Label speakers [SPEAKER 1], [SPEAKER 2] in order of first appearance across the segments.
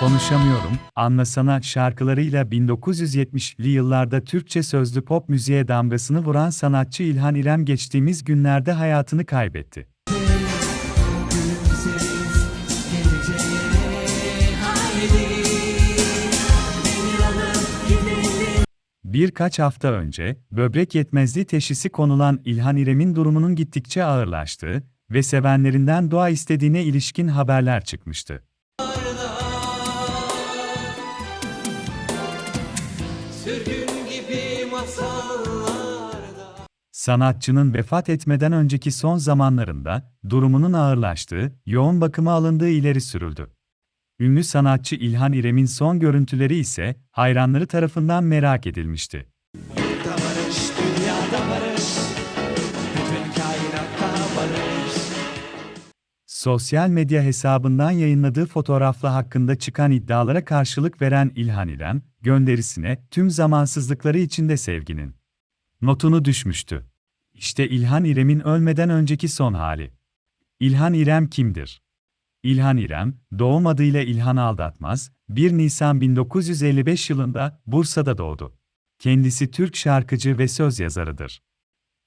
[SPEAKER 1] Konuşamıyorum, Anlasana şarkılarıyla 1970'li yıllarda Türkçe sözlü pop müziğe damgasını vuran sanatçı İlhan İrem geçtiğimiz günlerde hayatını kaybetti. Birkaç hafta önce, böbrek yetmezliği teşhisi konulan İlhan İrem'in durumunun gittikçe ağırlaştığı ve sevenlerinden dua istediğine ilişkin haberler çıkmıştı. Sanatçının vefat etmeden önceki son zamanlarında durumunun ağırlaştığı, yoğun bakıma alındığı ileri sürüldü. Ünlü sanatçı İlhan İrem'in son görüntüleri ise hayranları tarafından merak edilmişti. Sosyal medya hesabından yayınladığı fotoğrafla hakkında çıkan iddialara karşılık veren İlhan İrem, gönderisine tüm zamansızlıkları içinde sevginin notunu düşmüştü. İşte İlhan İrem'in ölmeden önceki son hali. İlhan İrem kimdir? İlhan İrem, doğum adıyla İlhan Aldatmaz, 1 Nisan 1955 yılında Bursa'da doğdu. Kendisi Türk şarkıcı ve söz yazarıdır.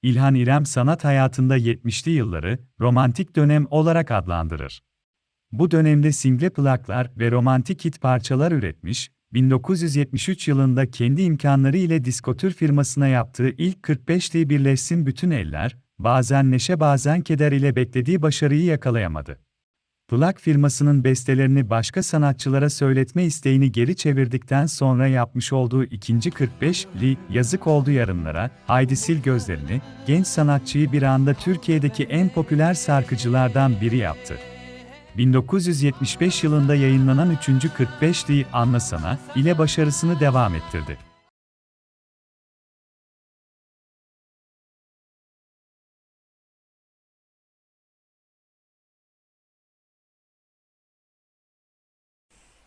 [SPEAKER 1] İlhan İrem sanat hayatında 70'li yılları romantik dönem olarak adlandırır. Bu dönemde single plaklar ve romantik hit parçalar üretmiş, 1973 yılında kendi imkanları ile diskotür firmasına yaptığı ilk 45'liği birleşsin bütün eller, bazen neşe bazen keder ile beklediği başarıyı yakalayamadı. Plak firmasının bestelerini başka sanatçılara söyletme isteğini geri çevirdikten sonra yapmış olduğu ikinci 45'li Yazık Oldu Yarınlara, Haydi Sil Gözlerini, genç sanatçıyı bir anda Türkiye'deki en popüler şarkıcılardan biri yaptı. 1975 yılında yayınlanan 3. 45'li Anlasana ile başarısını devam ettirdi.